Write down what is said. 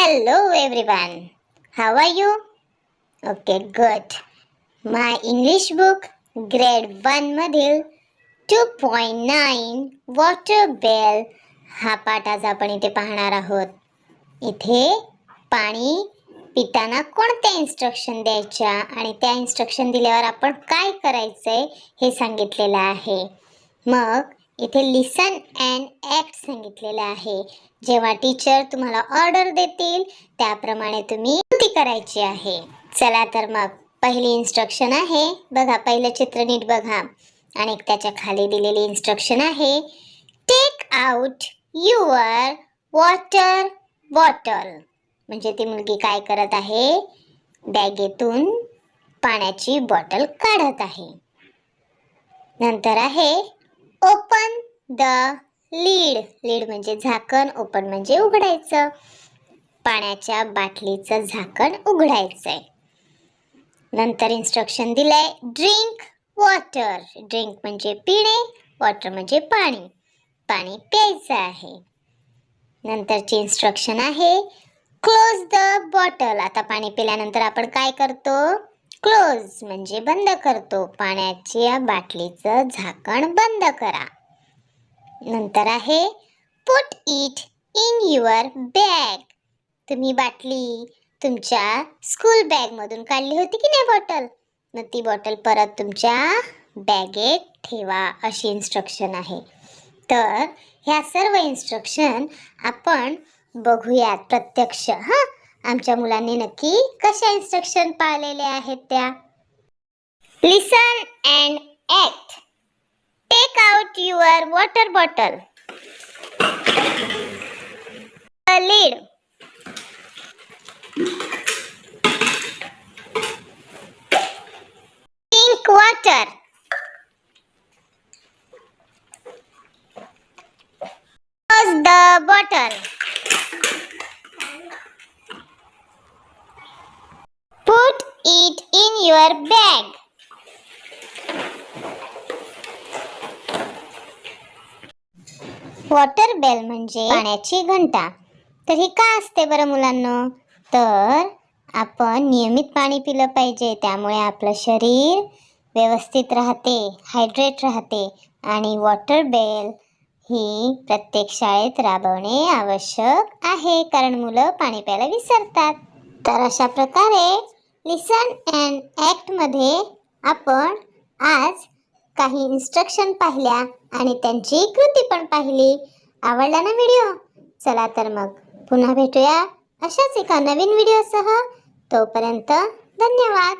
Hello everyone. How are you? Okay, good. My English book grade 1 मधील 2.9 water bell हा पाठ आज आपण इथे पाहणार आहोत इथे पाणी पिताना कोणत्या इन्स्ट्रक्शन द्यायच्या आणि त्या इन्स्ट्रक्शन दिल्यावर आपण काय करायचंय हे सांगितलेलं आहे मग इथे लिसन अँड ॲक्ट सांगितलेलं आहे. जेव्हा टीचर तुम्हाला ऑर्डर देतील त्याप्रमाणे तुम्ही कृती करायची आहे. चला तर मग पहिली इन्स्ट्रक्शन आहे. बघा पहिलं चित्र नीट बघा. आणि त्याच्याखाली दिलेली इन्स्ट्रक्शन आहे. Take out your water bottle म्हणजे ती मुलगी काय करत आहे? बॅगेतून पाण्याची बॉटल काढत आहे. नंतर आहे ओपन द लीड लीड म्हणजे झाकण ओपन म्हणजे उघडायचं. पाण्याच्या बाटलीचं झाकण उघडायचंय. नंतर इन्स्ट्रक्शन दिलंय ड्रिंक वॉटर ड्रिंक म्हणजे पिणे वॉटर म्हणजे पाणी. पाणी प्यायचं आहे. नंतरची इन्स्ट्रक्शन आहे क्लोज द बॉटल आता पाणी पिल्यानंतर आपण काय करतो? क्लोज म्हणजे बंद करतो. पाण्याच्या बाटलीचं झाकण बंद करा. नंतर आहे put it in your bag तुम्ही बाटली तुमच्या स्कूल बॅगमधून काढली होती की नाही बॉटल मग ती बॉटल परत तुमच्या बॅगेत ठेवा अशी इन्स्ट्रक्शन आहे. तर ह्या सर्व इन्स्ट्रक्शन आपण बघूयात प्रत्यक्ष हां? आमच्या मुलांनी नक्की कशा इन्स्ट्रक्शन पाळलेल्या आहेत त्या? Listen and act take out your water bottle lead pink water the bottle in your bag. Water bell म्हणजे पाण्याची घंटा. तर ही का असते बरं मुलांना? तर आपण नियमित पाणी पिलं पाहिजे. त्यामुळे आपलं शरीर व्यवस्थित राहते हायड्रेट राहते आणि वॉटर बेल ही प्रत्येक शाळेत राबवणे आवश्यक आहे. कारण मुलं पाणी प्यायला विसरतात. तर अशा प्रकारे लिसन अँड ॲक्टमध्ये आपण आज काही इन्स्ट्रक्शन पाहिल्या आणि त्यांची कृती पण पाहिली. आवडला ना व्हिडिओ चला तर मग पुन्हा भेटूया अशाच एका नवीन व्हिडिओसह तोपर्यंत धन्यवाद.